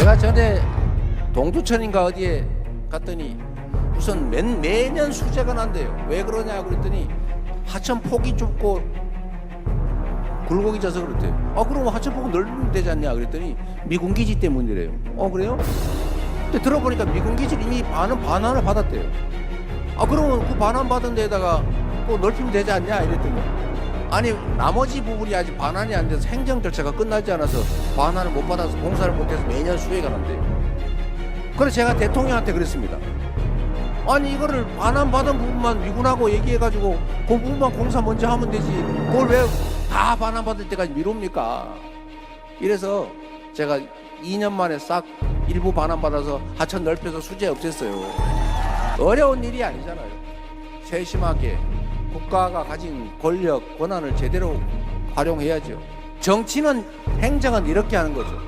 제가 전에 동두천인가 어디에 갔더니 무슨 매, 매년 수재가 난대요. 왜 그러냐 그랬더니 하천 폭이 좁고 굴곡이 져서 그렇대요. 아 그럼 하천 폭은 넓으면 되지 않냐 그랬더니 미군 기지 때문이래요. 어 그래요? 근데 들어보니까 미군 기지를 이미 반은 반환을 받았대요. 아 그러면 그 반환 받은 데다가 또 넓히면 되지 않냐 이랬더니 아니 나머지 부분이 아직 반환이 안 돼서 행정 절차가 끝나지 않아서 반환을 못 받아서 공사를 못해서 매년 수혜가 난대요. 그래서 제가 대통령한테 그랬습니다. 아니 이거를 반환 받은 부분만 미군하고 얘기해가지고 그 부분만 공사 먼저 하면 되지 그걸 왜 다 반환 받을 때까지 미룹니까? 이래서 제가 2년 만에 싹 일부 반환 받아서 하천 넓혀서 수재 없앴어요. 어려운 일이 아니잖아요. 세심하게 국가가 가진 권력, 권한을 제대로 활용해야죠. 정치는 행정은 이렇게 하는 거죠.